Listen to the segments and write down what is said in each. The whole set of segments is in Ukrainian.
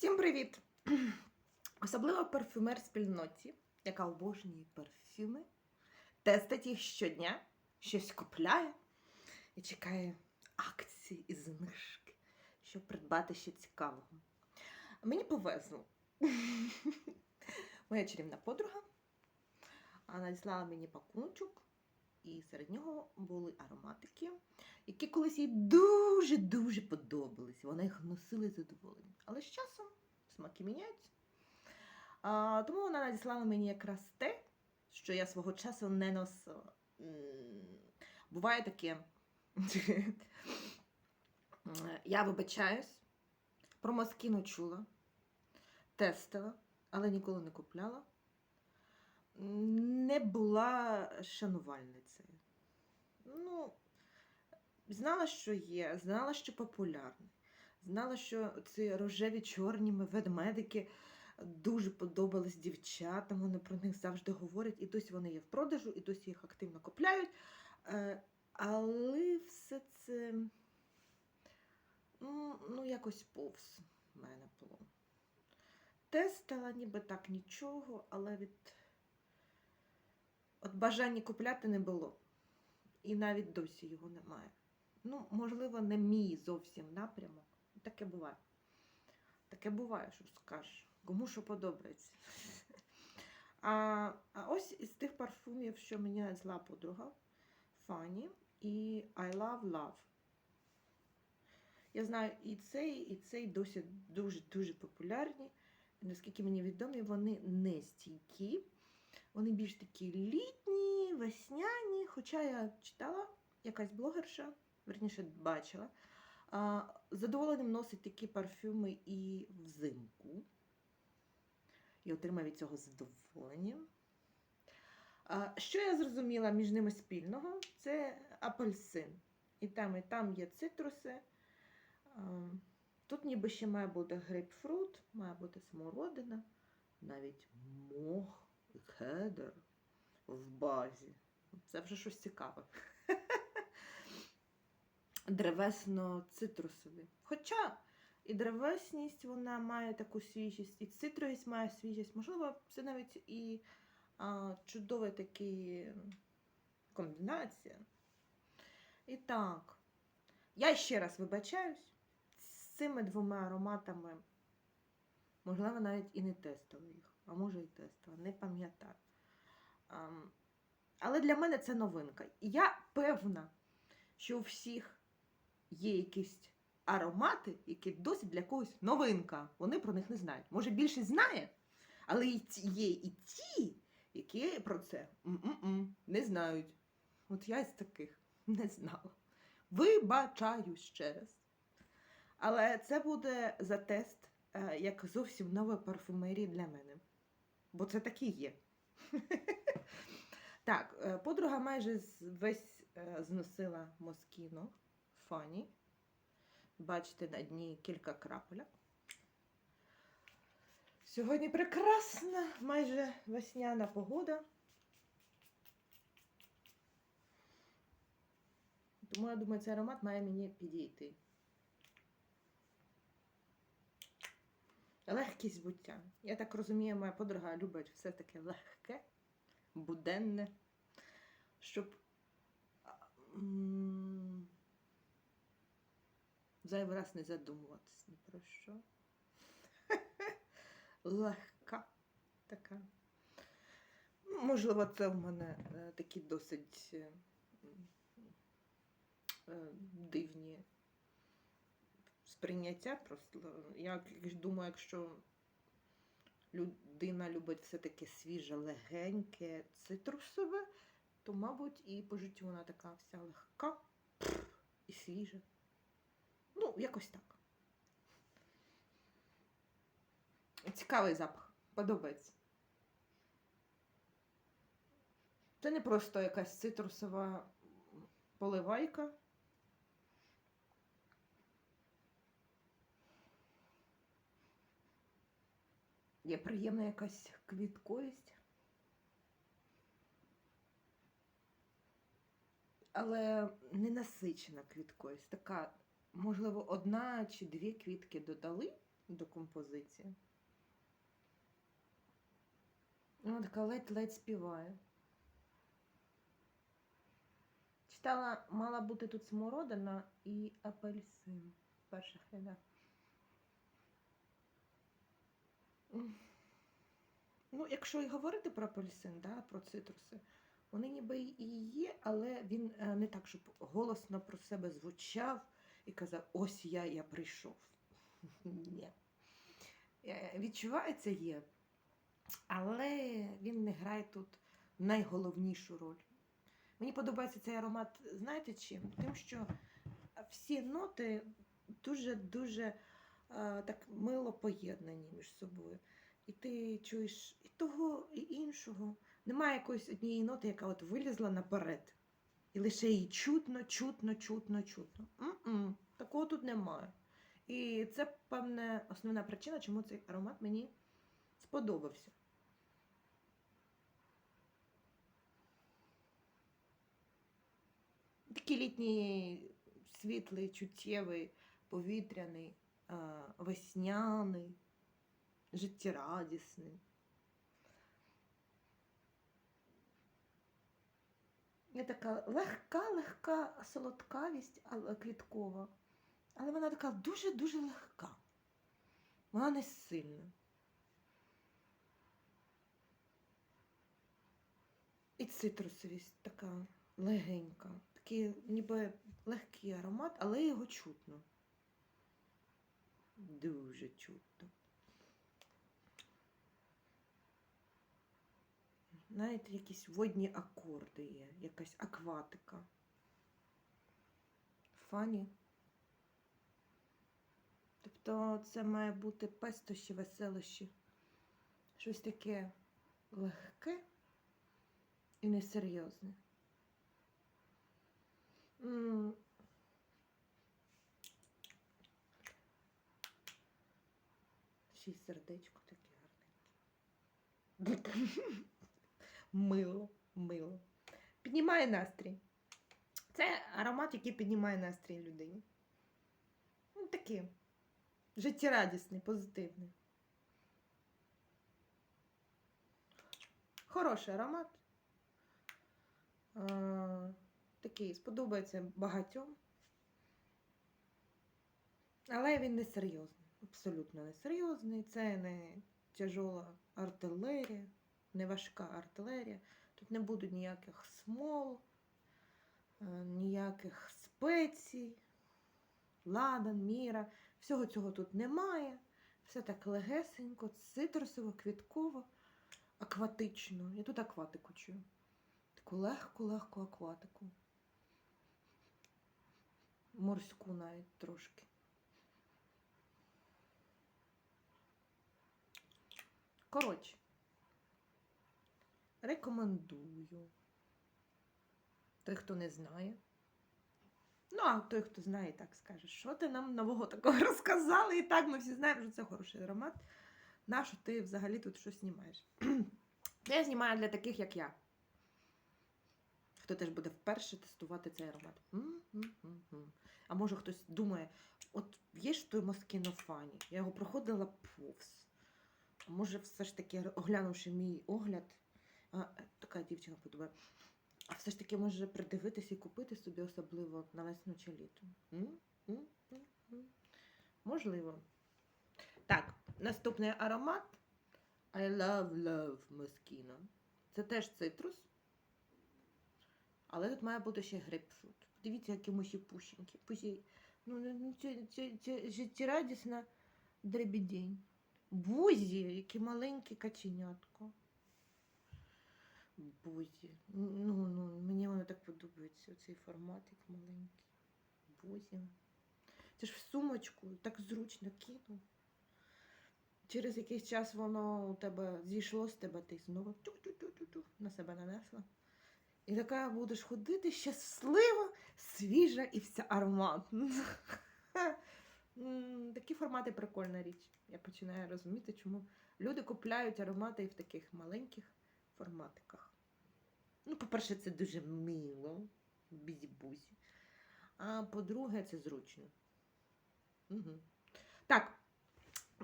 Всім привіт! Особливо парфюмер спільноті, яка обожнює парфюми, тестить їх щодня, щось купляє і чекає акції і знижки, щоб придбати ще цікавого. Мені повезло. Моя чарівна подруга надіслала мені пакуночок, і серед нього були ароматики, які колись їй дуже-дуже подобались. Вона їх носила з задоволенням. Але з часом смаки міняються. А, тому вона надіслала мені якраз те, що я свого часу не носила. Буває таке. Я вибачаюсь, про Москіну чула, тестила, але ніколи не купляла. Не була шанувальницею. Ну, знала, що є, знала, що популярний. Знала, що ці рожеві чорні ведмедики дуже подобались дівчатам, вони про них завжди говорять, і досі вони є в продажу, і досі їх активно купляють. Е, Але все це ну, якось повз в мене було. Тестила ніби так нічого, але від от бажання купляти не було. І навіть досі його немає. Ну, можливо, не мій зовсім напрямок. Таке буває. Таке буває, що скажеш. Кому що подобається. А, а ось із тих парфумів, що мені зла подруга Фані і I Love Love. Я знаю, і цей, і цей досі дуже-дуже популярні. Наскільки мені відомі, вони не стійкі. Вони більш такі літні, весняні. Хоча я читала якась блогерша, верніше бачила, а, з задоволенням носить такі парфюми і взимку. І отримав від цього задоволення. Що я зрозуміла між ними спільного? Це апельсин. І там, і там є цитруси. Тут ніби ще має бути грейпфрут, має бути смородина, навіть мох, кедр в базі. Це вже щось цікаве. Древесно-цитрусові. Хоча і древесність вона має таку свіжість, і цитрусність має свіжість. Можливо, це навіть і а, чудова такі комбінація. І так, я ще раз вибачаюсь, з цими двома ароматами, можливо, навіть і не тестила їх, а може і тестила, не пам'ятаю. Але для мене це новинка. І я певна, що у всіх є якісь аромати, які досить для когось новинка. Вони про них не знають. Може, більшість знає, але є і ті, які про це м-м-м, не знають. От я із таких не знала. Вибачаю ще раз. Але це буде за тест е, як зовсім нова парфумерія для мене. Бо це такі є. Так, е, подруга майже весь е, зносила Москіно Фані. Бачите на дні кілька крапелек. Сьогодні прекрасна, майже весняна погода. Тому я думаю, цей аромат має мені підійти. Легкість буття. Я так розумію, моя подруга любить все таке легке, буденне, щоб зайвий раз не задумуватись ні про що. Легка така. Ну, Можливо, це в мене е, такі досить е, е, дивні сприйняття. Просто я думаю, якщо людина любить все таке свіже, легеньке, цитрусове, то, мабуть, і по життю вона така вся легка і свіжа. Ну, якось так. Цікавий запах. Подобається. Це не просто якась цитрусова поливайка. Є приємна якась квітковість. Але не насичена квітковість. Така, можливо, одна чи дві квітки додали до композиції. Вона така ледь-ледь співає. Читала, мала бути тут смородина і апельсин в перших рядах. М. Ну, якщо і говорити про апельсин, да, про цитруси, вони ніби і є, але він е, не так, щоб голосно про себе звучав і казав: ось я, я прийшов. Ні. Е, Відчувається є, але він не грає тут найголовнішу роль. Мені подобається цей аромат, знаєте чим? Тим, що всі ноти дуже-дуже так мило поєднані між собою. І ти чуєш і того, і іншого. Немає якоїсь однієї ноти, яка от вилізла наперед. І лише її чутно, чутно, чутно, чутно. М-м, такого тут немає. І це, певне, основна причина, чому цей аромат мені сподобався. Такий літній світлий, чуттєвий, повітряний, весняний, життєрадісний. Є така легка, легка солодкавість квіткова. Але вона така дуже-дуже легка. Вона не сильна. І цитрусовість така легенька. Такий ніби легкий аромат, але його чутно. Дуже чутно. Знаєте, якісь водні акорди є, якась акватика. Фані. Тобто це має бути пестощі, веселощі. Щось таке легке і несерйозне. Ще й сердечко таке гарненьке. Мило, мило. Піднімає настрій. Це аромат, який піднімає настрій людині. Ну, такий життєрадісний, позитивний. Хороший аромат. А, такий сподобається багатьом. Але він не серйозний. Абсолютно не серйозний. Це не тяжола артилерія, не важка артилерія. Тут не буде ніяких смол, е, ніяких спецій, ладан, міра. Всього цього тут немає. Все так легесенько, цитрусово, квітково, акватично. Я тут акватику чую. Таку легку-легку акватику. Морську навіть трошки. Коротше, рекомендую. Той, хто не знає. Ну, а той, хто знає, так скаже, що ти нам нового такого розказала, і так ми всі знаємо, що це хороший аромат. Нащо ти взагалі тут щось знімаєш? Я знімаю для таких, як я. Хто теж буде вперше тестувати цей аромат. А може хтось думає, от є ж той Москінофані, я його проходила повз. Може, все ж таки, оглянувши мій огляд, така дівчина подумає, а все ж таки може придивитися і купити собі особливо на весну чи літо. Можливо. Так, наступний аромат I love love Moschino. Це теж цитрус. Але тут має бути ще грейпфрут. Дивіться, які муші пущенькі. Ну, ну, ну, це, це, це життєрадісна дребідень. Бузі, які маленькі каченятко. Бузі. Ну, ну, мені воно так подобається, цей форматик маленький. Бузі. Це ж в сумочку, так зручно кинув. Через якийсь час воно у тебе зійшло з тебе, ти знову тю-тю-тю-тю-тю на себе нанесла. І така будеш ходити щаслива, свіжа і вся ароматна. Такі формати прикольна річ. Я починаю розуміти, чому люди купляють аромати і в таких маленьких форматиках. Ну, по-перше, це дуже мило, бізі-бузі. А по-друге, це зручно. Угу. Так,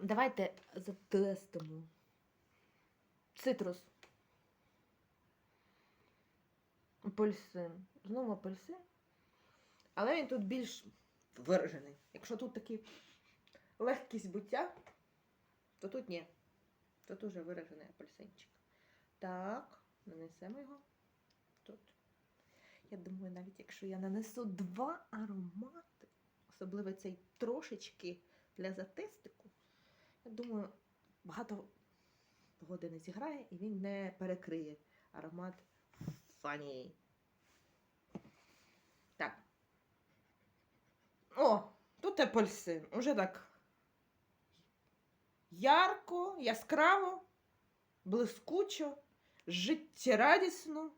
Давайте затестимо. Цитрус. Апельсин. Знову апельсин. Але він тут більш виражений. Якщо тут такі легкість буття, то тут ні. Тут уже виражений апельсинчик. Так, нанесемо його тут. Я думаю, навіть якщо я нанесу два аромати, особливо цей трошечки для затестику, я думаю, багато погоди не зіграє і він не перекриє аромат фані. Так. О, тут апельсин. Уже так ярко, яскраво, блискучо, життєрадісно.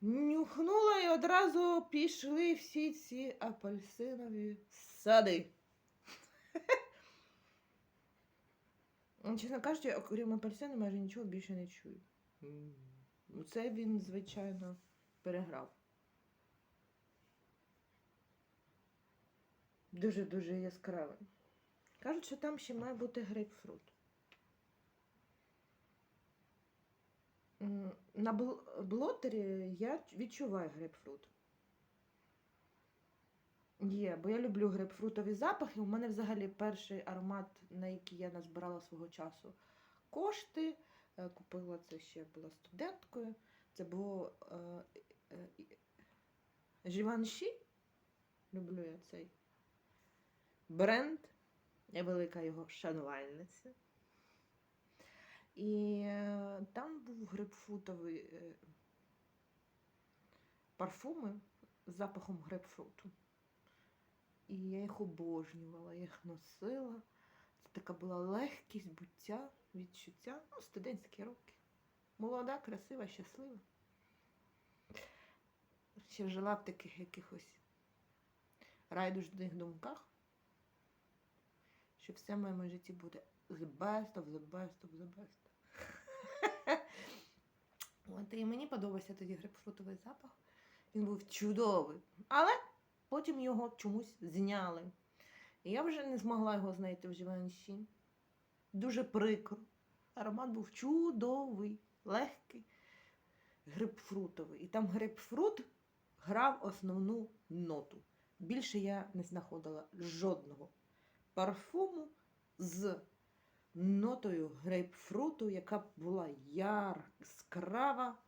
Нюхнула і одразу пішли всі ці апельсинові сади. Ну, Чесно кажучи, окрім апельсину, майже нічого більше не чую. Це він, звичайно, переграв. Дуже-дуже яскравий. Кажуть, що там ще має бути грейпфрут. На бл- блотері я відчуваю грейпфрут. Є, бо я люблю грейпфрутові запахи. У мене взагалі перший аромат, на який я назбирала свого часу кошти. Е, Купила це ще була студенткою. Це було е, е, е. Люблю я цей бренд. Я велика його шанувальниця. І е, там був грейпфрутовий е, парфуми з запахом грейпфруту. І я їх обожнювала, я їх носила. Це така була легкість буття, відчуття. Ну, студентські роки. Молода, красива, щаслива. Ще жила в таких якихось райдужних думках, що все в моєму житті буде the best of the best of the best. От, і мені подобався тоді грейпфрутовий запах. Він був чудовий. Але потім його чомусь зняли. І я вже не змогла його знайти в Givenchy. Дуже прикро. Аромат був чудовий, легкий, грейпфрутовий. І там грейпфрут грав основну ноту. Більше я не знаходила жодного парфуму з нотою грейпфруту, яка була яскрава,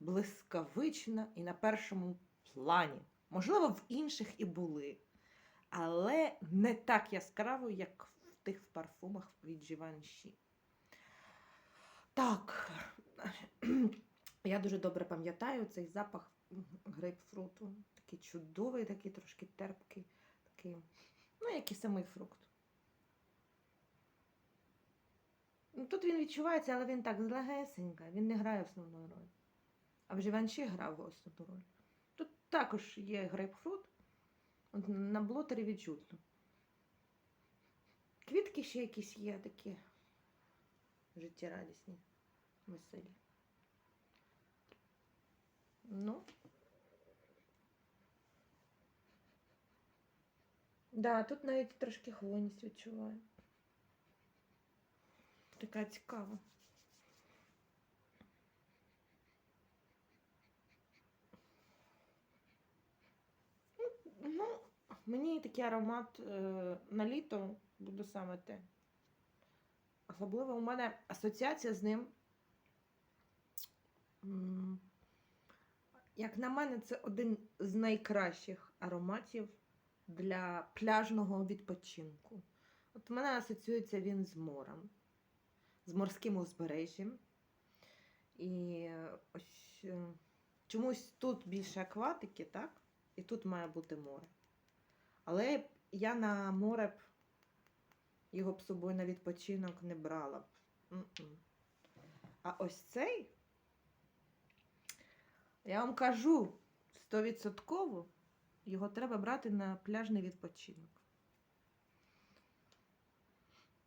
блискавична і на першому плані. Можливо, в інших і були, але не так яскраво, як в тих парфумах від Givenchy. Так, я дуже добре пам'ятаю цей запах грейпфруту. Такий чудовий, такий трошки терпкий, такий, ну, як і самий фрукт. Ну, Тут він відчувається, але він так злегесенько, він не грає основну роль. А в Живанші грав основну роль. Тут також є грейпфрут. От на блотері відчутно. Квітки ще якісь є такі життєрадісні, веселі. Ну. Да, тут навіть трошки хвойність відчуваю. Така цікава. Ну, мені такий аромат е, на літо буде саме те. Особливо у мене асоціація з ним. Як на мене, це один з найкращих ароматів для пляжного відпочинку. От у мене асоціюється він з морем, з морським узбережжям. І ось е, чомусь тут більше акватики, так? І тут має бути море. Але я на море б його б собою на відпочинок не брала б. М-м. А ось цей, я вам кажу, стовідсотково його треба брати на пляжний відпочинок.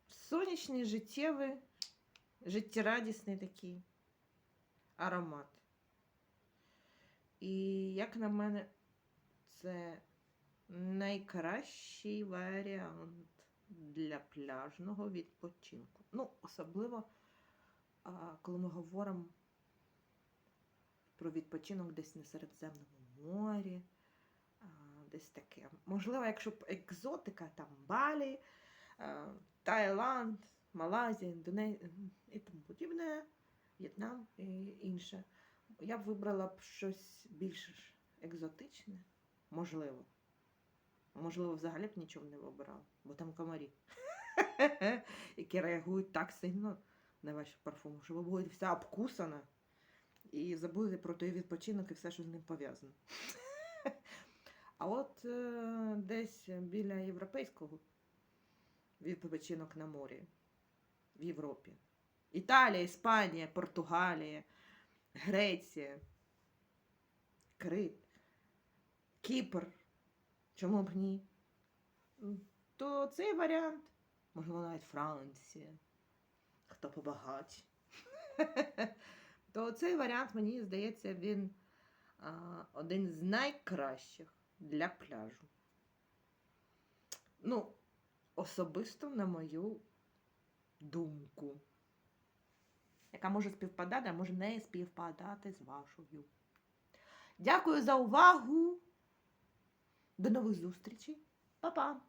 Сонячний, життєвий, життєрадісний такий аромат. І як на мене, це найкращий варіант для пляжного відпочинку. Ну, особливо, коли ми говоримо про відпочинок десь на Середземному морі, десь таке. Можливо, якщо б екзотика, там Балі, Таїланд, Малайзія, Індонезія і тому подібне, В'єтнам і інше. Я б вибрала б щось більш екзотичне, можливо. Можливо, взагалі б нічого не вибирала, бо там комарі, які реагують так сильно на ваші парфуми, що ви будете вся обкусана і забудете про той відпочинок і все, що з ним пов'язано. А от е, десь біля європейського відпочинок на морі в Європі. Італія, Іспанія, Португалія, Греція, Крит, Кіпр. Чому б ні? То цей варіант, можливо, навіть Франція, хто побагатше. То цей варіант, мені здається, він а, один з найкращих для пляжу. Ну, особисто на мою думку, яка може співпадати, а може не співпадати з вашою. Дякую за увагу. До нових зустрічей. Па-па!